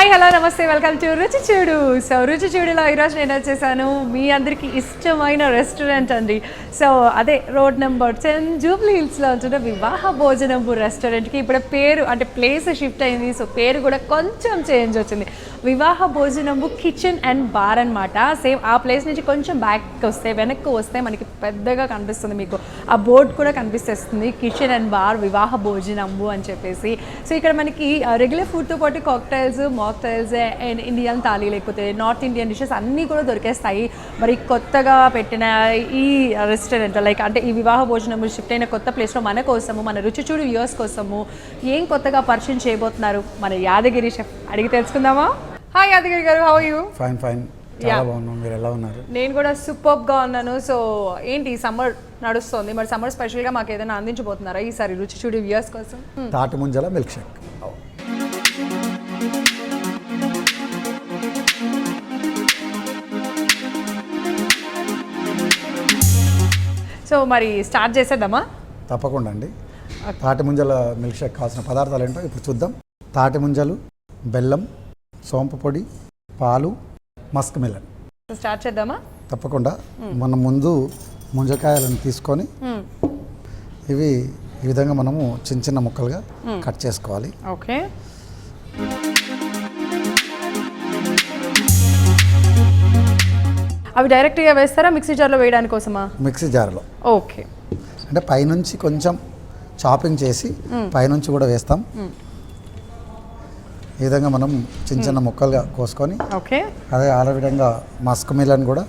Hi hello నమస్తే welcome to Ruchi Chudu. So రుచి చూడులో ఈరోజు నేను వచ్చేసాను మీ అందరికీ ఇష్టమైన రెస్టారెంట్ అండి. సో అదే రోడ్ నెంబర్ టెన్ జూబ్లీ హిల్స్లో ఉంటున్న వివాహ భోజనంబు రెస్టారెంట్కి ఇప్పుడు పేరు అంటే ప్లేస్ షిఫ్ట్ అయింది. సో పేరు కూడా కొంచెం చేంజ్ వచ్చింది. Vivaha Bhojanamu kitchen and bar అనమాట సేమ్ ఆ ప్లేస్ నుంచి కొంచెం బ్యాక్ వస్తే వెనక్కి వస్తే మనకి పెద్దగా కనిపిస్తుంది మీకు. ఆ బోర్డు కూడా కనిపిస్తుంది కిచెన్ అండ్ బార్ వివాహ భోజనము అని చెప్పేసి. సో ఇక్కడ మనకి రెగ్యులర్ ఫుడ్తో పాటు cocktails mocktails and Indian thali లేకపోతే నార్త్ ఇండియన్ డిషెస్ అన్నీ కూడా దొరికేస్తాయి. మరి కొత్తగా పెట్టిన ఈ రెస్టారెంట్ లైక్ అంటే ఈ వివాహ భోజనము షిఫ్ట్ అయిన కొత్త ప్లేస్లో మన కోసము మన రుచి చూడు వ్యూవర్స్ కోసము ఏం కొత్తగా పరిచయం చేయబోతున్నారు మన యాదగిరి షెఫ్ అడిగి తెలుసుకుందామా? హాయ్ యాదగిరి గారు హౌ యూ ఫైన్ ఫైన్ చాలా బాగున్నాం. మీరు ఎలా ఉన్నారు? నేను కూడా సూపర్గా ఉన్నాను. సో ఏంటి సమ్మర్ నడుస్తుంది. మరి సమ్మర్ స్పెషల్గా మాకు ఏదైనా అందించబోతున్నారా ఈసారి రుచి చూడు వ్యూవర్స్ కోసం? తాటి ముంజల మిల్క్ షేక్ సో మరి స్టార్ట్ చేసేద్దామా? తప్పకుండా అండి. తాటి ముంజల మిల్క్ షేక్ కావాల్సిన పదార్థాలు ఏంటో ఇప్పుడు చూద్దాం. తాటి ముంజలు బెల్లం సోంపు పొడి పాలు మస్క్ మిలన్. స్టార్ట్ చేద్దామా? తప్పకుండా. మనం ముందు ముంజకాయలను తీసుకొని. ఇవి ఈ విధంగా మనము చిన్న చిన్న ముక్కలుగా కట్ చేసుకోవాలి. ఓకే. అవి డైరెక్ట్గా వేస్తారా మిక్సీ జార్లో వేయడానికి కోసమా? మిక్సీ జార్లో. ఓకే. అంటే పైనుంచి కొంచెం చాపింగ్ చేసి పైనుంచి కూడా వేస్తాం. ఈ విధంగా మనం చిన్న చిన్న ముక్కలుగా కోసుకొని ఓకే. అదే అలా విధంగా మస్క్ మిలన్ కూడా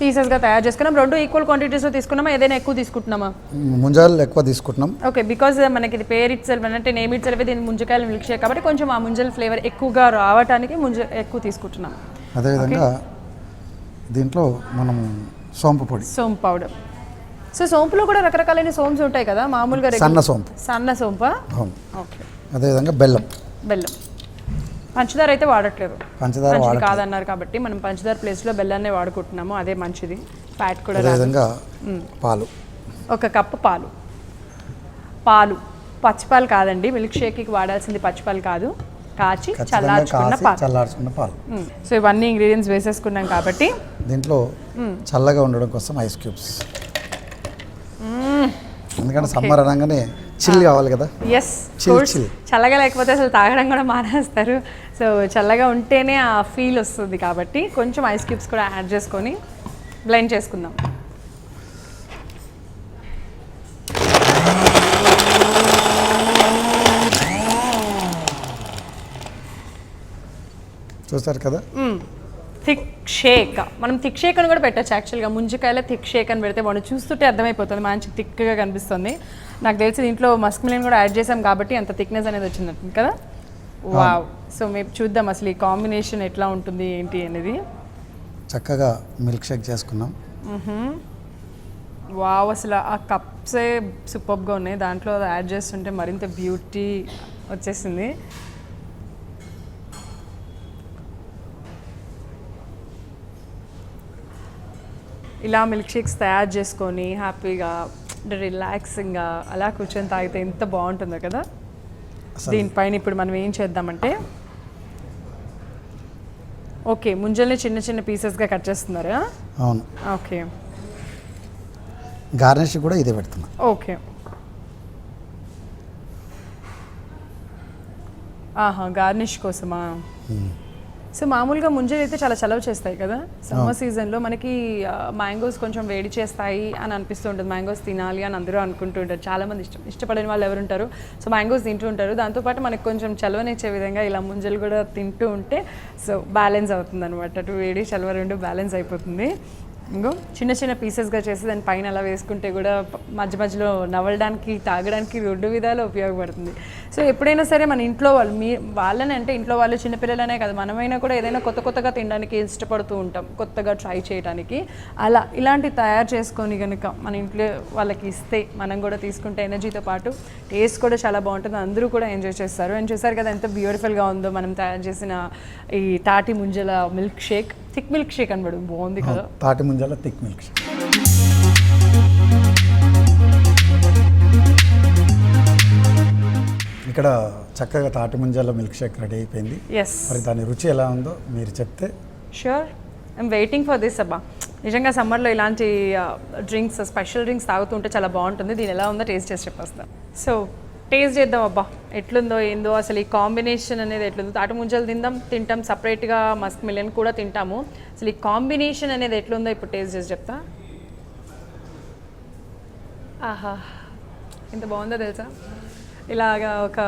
పీసెస్గా తయారు చేసుకున్నాం. రెండు ఈక్వల్ క్వాంటిటీస్లో తీసుకున్నామా? ఏదైనా ఎక్కువ తీసుకుంటున్నామా? ముంజాలు ఎక్కువ తీసుకుంటున్నాం. ఓకే బికాజ్ మనకి ఇది పేరు ఇట్సెల్ఫ్ అంటే నేమ్ ఇట్సెల్ఫ్ దీని ముంజకాయలు మిల్క్ షేక్ కాబట్టి కొంచెం ఆ ముంజల ఫ్లేవర్ ఎక్కువగా రావడానికి ముంజ ఎక్కువ తీసుకుంటున్నాం. అదేవిధంగా దీంట్లో మనము సోంపు పొడి. సోంపు పౌడర్ సో సోంపులో కూడా రకరకాలైన సోంప్స్ ఉంటాయి కదా? మామూలుగా సన్న సోంపు. సన్న సోంపా? ఓకే. అదేవిధంగా బెల్లం. బెల్లం. పంచదార అయితే వాడట్లేదు. పంచదార కాదన్నారు కాబట్టి మనం పంచదార ప్లేస్లో బెల్లాన్నే వాడుకుంటున్నాము అదే మంచిది. ఫ్యాట్ కూడా అదేవిధంగా పాలు. ఒక కప్పు పాలు. పాలు. పచ్చిపాలు కాదండి మిల్క్ షేక్కి వాడాల్సింది పచ్చిపాలు కాదు. కాచి చల్లార్చుకున్న పాలు. చల్లార్చుకున్న పాలు. సో ఇవన్నీ ఇంగ్రీడియంట్స్ వేసేసుకున్నాం కాబట్టి దీంట్లో చల్లగా ఉండడం కోసం ఐస్ క్యూబ్స్ ఎందుకంటే సమ్మర్ అనగానే చిల్ కావాలి కదా? ఎస్. చల్లగా లేకపోతే అసలు తాగడం కూడా మానేస్తారు. సో చల్లగా ఉంటేనే ఆ ఫీల్ వస్తుంది కాబట్టి కొంచెం ఐస్ క్యూబ్స్ కూడా యాడ్ చేసుకొని బ్లెండ్ చేసుకుందాం. చూస్తారు కదా? షేక్ మనం థిక్ షేక్ అని కూడా పెట్టచ్చు యాక్చువల్గా ముంజకాయల థిక్ షేక్ అని పెడితే మనం చూస్తుంటే అర్థమైపోతుంది. మంచి థిక్గా కనిపిస్తుంది. నాకు తెలిసి దీంట్లో మస్క్ మిలియన్ కూడా యాడ్ చేసాం కాబట్టి అంత థిక్నెస్ అనేది వచ్చింది కదా? వావ్ సో మేము చూద్దాం అసలు ఈ కాంబినేషన్ ఎట్లా ఉంటుంది ఏంటి అనేది. చక్కగా మిల్క్ షేక్ చేసుకున్నాం. వావ్ అసలు ఆ కప్సే సూపర్గా ఉన్నాయి. దాంట్లో యాడ్ చేస్తుంటే మరింత బ్యూటీ వచ్చేసింది. ఇలా మిల్క్ షేక్స్ తయారు చేసుకొని హ్యాపీగా రిలాక్సింగ్గా అలా కూర్చొని తాగితే ఎంత బాగుంటుందో కదా? దీనిపైన ఇప్పుడు మనం ఏం చేద్దామంటే ఓకే ముంజల్ని చిన్న చిన్న పీసెస్గా కట్ చేస్తున్నారా? అవును. ఓకే. గార్నిష్ కూడా ఇదే పెడుతున్నా. ఓకే. ఆహా గార్నిష్ కోసమా? సో మామూలుగా ముంజలు అయితే చాలా చలవ చేస్తాయి కదా? సమ్మర్ సీజన్లో మనకి మ్యాంగోస్ కొంచెం వేడి చేస్తాయి అని అనిపిస్తూ ఉంటుంది మ్యాంగోస్ తినాలి అని అందరూ అనుకుంటూ ఉంటారు. చాలా మంది ఇష్టం ఇష్టపడని వాళ్ళు ఎవరు ఉంటారు? సో మ్యాంగోస్ తింటూ ఉంటారు. దాంతోపాటు మనకి కొంచెం చలవనిచ్చే విధంగా ఇలా ముంజలు కూడా తింటూ ఉంటే సో బ్యాలెన్స్ అవుతుంది అనమాట అటు వేడి చలవ రెండు బ్యాలెన్స్ అయిపోతుంది. ఇంకో చిన్న చిన్న పీసెస్గా చేసి దాని పైన అలా వేసుకుంటే కూడా మధ్య మధ్యలో నవ్వడానికి తాగడానికి రెండు విధాలు ఉపయోగపడుతుంది. సో ఎప్పుడైనా సరే మన ఇంట్లో వాళ్ళు మీ వాళ్ళని అంటే ఇంట్లో వాళ్ళు చిన్నపిల్లలనే కదా మనమైనా కూడా ఏదైనా కొత్త కొత్తగా తినడానికి ఇష్టపడుతూ ఉంటాం కొత్తగా ట్రై చేయడానికి అలా ఇలాంటి తయారు చేసుకొని కనుక మన ఇంట్లో వాళ్ళకి ఇస్తే మనం కూడా తీసుకుంటే ఎనర్జీతో పాటు టేస్ట్ కూడా చాలా బాగుంటుంది అందరూ కూడా ఎంజాయ్ చేస్తారు. ఎంజాయ్ చేశారు కదా ఎంత బ్యూటిఫుల్గా ఉందో మనం తయారు చేసిన ఈ తాటి ముంజల milk shake. Thick milk shake అనబడు బాగుంది కదా. తాటి ముంజల థిక్ మిల్క్ షేక్. ఇక ఇక్కడ చక్కగా తాటి ముంజల మిల్క్ షేక్ రెడీ అయిపోయింది. ఎస్ మరి దాని రుచి ఎలా ఉందో మీరు చెప్తే. Sure I'm waiting for this అబ్బా. నిజంగా సమ్మర్లో ఇలాంటి డ్రింక్స్ స్పెషల్ డ్రింక్స్ తాగుతుంటే చాలా బాగుంటుంది. దీని ఎలా ఉందో టేస్ట్ చేసి చెప్పేస్తాను సో టేస్ట్ చేద్దాం అబ్బా. ఎట్లుందో ఏందో అసలు ఈ కాంబినేషన్ అనేది ఎట్లుందో. తాటి ముంజలు తిందాం తింటాం సపరేట్గా మస్క్ మిలియన్ కూడా తింటాము. అసలు ఈ కాంబినేషన్ అనేది ఎట్లుందో ఇప్పుడు టేస్ట్ చేసి చెప్తా. ఆహా ఎంత బాగుందో తెలుసా? ఇలాగా ఒక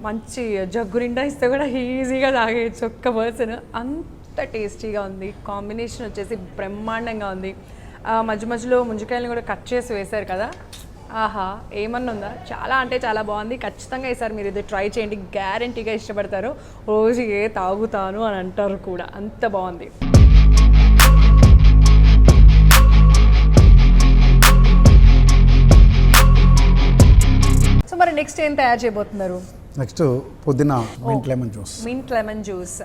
మంచి జగ్గు నిండా ఇస్తే కూడా ఈజీగా తాగేయచ్చు ఒక్క పర్సన్. అంత టేస్టీగా ఉంది. కాంబినేషన్ వచ్చేసి బ్రహ్మాండంగా ఉంది. ఆ మధ్య మధ్యలో ముంజికాయలను కూడా కట్ చేసి వేశారు కదా? ఆహా ఏమన్నా ఉందా? చాలా అంటే చాలా బాగుంది. ఖచ్చితంగా ఈసారి మీరు ఇది ట్రై చేయండి. గ్యారంటీగా ఇష్టపడతారు. రోజు ఏ తాగుతాను అని అంటారు కూడా. అంత బాగుంది. సో మరి నెక్స్ట్ ఏం తయారు చేయబోతున్నారు? నెక్స్ట్ పుదీనా mint lemon juice. Mint lemon juice.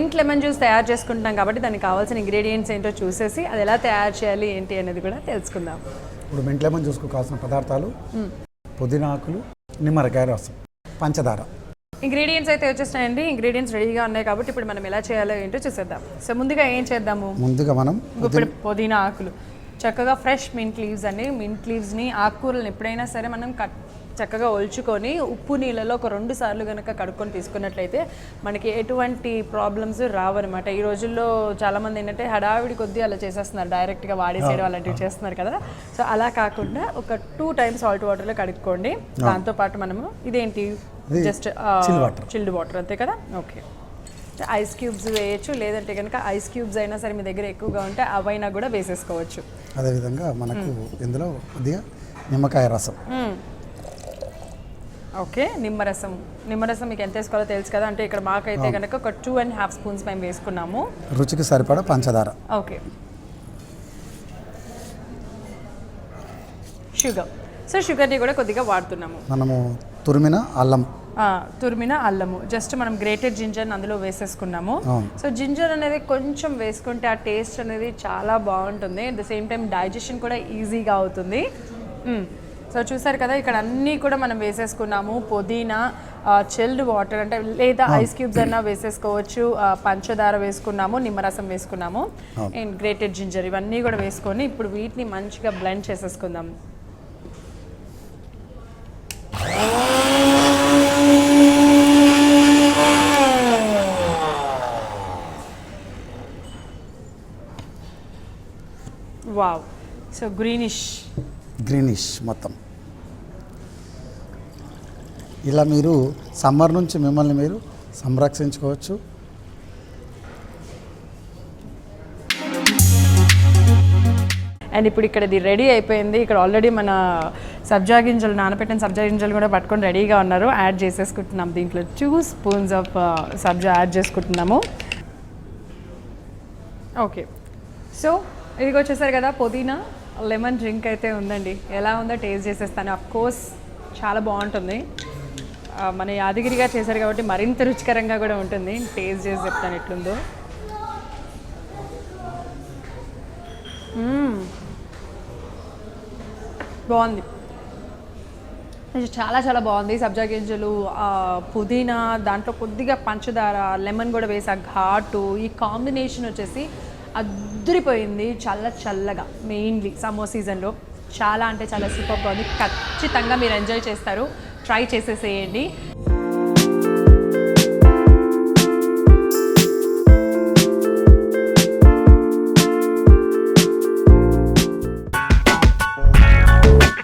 Mint lemon juice తయారు చేసుకుంటున్నాం కాబట్టి దానికి కావాల్సిన ఇంగ్రీడియంట్స్ ఏంటో చూసేసి అది ఎలా తయారు చేయాలి ఏంటి అనేది కూడా తెలుసుకుందాం. ఇప్పుడు మింట్ లెమన్ జ్యూస్కు కావాల్సిన పదార్థాలు పుదీనా ఆకులు నిమ్మరకాయ రసం పంచదార. ఇంగ్రీడియంట్స్ అయితే వచ్చేసినాయండి. ఇంగ్రీడియంట్స్ రెడీగా ఉన్నాయి కాబట్టి ఇప్పుడు మనం ఎలా చేయాలో ఏంటో చూసేద్దాం. సో ముందుగా ఏం చేద్దాము? ముందుగా మనం ఇప్పుడు పుదీనా ఆకులు. చక్కగా ఫ్రెష్ మింట్ లీవ్స్ అండి. మింట్ లీవ్స్ని ఆకుకూరలను ఎప్పుడైనా సరే మనం కట్ చక్కగా ఒల్చుకొని ఉప్పు నీళ్ళలో ఒక రెండు సార్లు కనుక కడుక్కొని తీసుకున్నట్లయితే మనకి ఎటువంటి ప్రాబ్లమ్స్ రావన్నమాట ఈ రోజుల్లో చాలామంది ఏంటంటే హడావిడి కొద్దీ అలా చేసేస్తున్నారు. డైరెక్ట్గా వాడేసేయడం అలాంటివి చేస్తున్నారు కదా. సో అలా కాకుండా ఒక టూ టైమ్స్ సాల్ట్ వాటర్లో కడుక్కోండి. దాంతోపాటు మనము ఇదేంటి? ఇది జస్ట్. చిల్డ్ వాటర్ అంతే కదా? ఓకే ఐస్ క్యూబ్స్ వేయచ్చు. లేదంటే కనుక ఐస్ క్యూబ్స్ అయినా సరే మీ దగ్గర ఎక్కువగా ఉంటే అవైనా కూడా వేసేసుకోవచ్చు. అదేవిధంగా మనకు ఇందులో కొద్దిగా నిమ్మకాయ రసం. ఓకే నిమ్మరసం. నిమ్మరసం మీకు ఎంత వేసుకోవాలో తెలుసు కదా అంటే ఇక్కడ మాకైతే కనుక ఒక టూ అండ్ హాఫ్ స్పూన్స్ మేము వేసుకున్నాము. రుచికి సరిపడా పంచదార. ఓకే. షుగర్ సో షుగర్ని కూడా కొద్దిగా వాడుతున్నాము. మనము తురిమిన అల్లం. తురిమిన అల్లము. జస్ట్ మనం గ్రేటెడ్ జింజర్ అందులో వేసేసుకున్నాము. సో జింజర్ అనేది కొంచెం వేసుకుంటే ఆ టేస్ట్ అనేది చాలా బాగుంటుంది. At the same time digestion కూడా ఈజీగా అవుతుంది. మ్మ్. సో చూసారు కదా ఇక్కడ అన్నీ కూడా మనం వేసేసుకున్నాము. పుదీనా చిల్డ్ వాటర్ అంటే లేదా ఐస్ క్యూబ్స్ అన్నా వేసేసుకోవచ్చు. పంచదార వేసుకున్నాము నిమ్మరసం వేసుకున్నాము. అండ్ గ్రేటెడ్ జింజర్ ఇవన్నీ కూడా వేసుకొని ఇప్పుడు వీటిని మంచిగా బ్లెండ్ చేసేసుకుందాం. వావ్ సో గ్రీనిష్ గ్రీనిష్ మొత్తం. ఇలా మీరు సమ్మర్ నుంచి మిమ్మల్ని మీరు సంరక్షించుకోవచ్చు. అండ్ ఇప్పుడు ఇక్కడ ఇది రెడీ అయిపోయింది. ఇక్కడ ఆల్రెడీ మన సబ్జా గింజలు నానబెట్టిన సబ్జా గింజలు కూడా పట్టుకొని రెడీగా ఉన్నారు. యాడ్ చేసేసుకుంటున్నాం దీంట్లో. టూ స్పూన్స్ ఆఫ్ సబ్జా యాడ్ చేసుకుంటున్నాము. ఓకే సో ఇది వచ్చేసారు కదా పుదీనా. లెమన్ డ్రింక్ అయితే ఉందండి. ఎలా ఉందో టేస్ట్ చేసేస్తాను. అఫ్ కోర్స్ చాలా బాగుంటుంది. మన యాదగిరిగా చేశారు కాబట్టి మరింత రుచికరంగా కూడా ఉంటుంది. టేస్ట్ చేసి చెప్తాను ఎట్లుందో. బాగుంది. చాలా చాలా బాగుంది. సబ్జా గింజలు పుదీనా దాంట్లో కొద్దిగా పంచదార లెమన్ కూడా వేసా ఘాటు ఈ కాంబినేషన్ వచ్చేసి అద్దరిపోయింది చాలా చల్లగా మెయిన్లీ సమ్మర్ సీజన్లో చాలా అంటే చాలా సూపర్గా ఉంది ఖచ్చితంగా మీరు ఎంజాయ్ చేస్తారు. ట్రై చేసేసేయండి.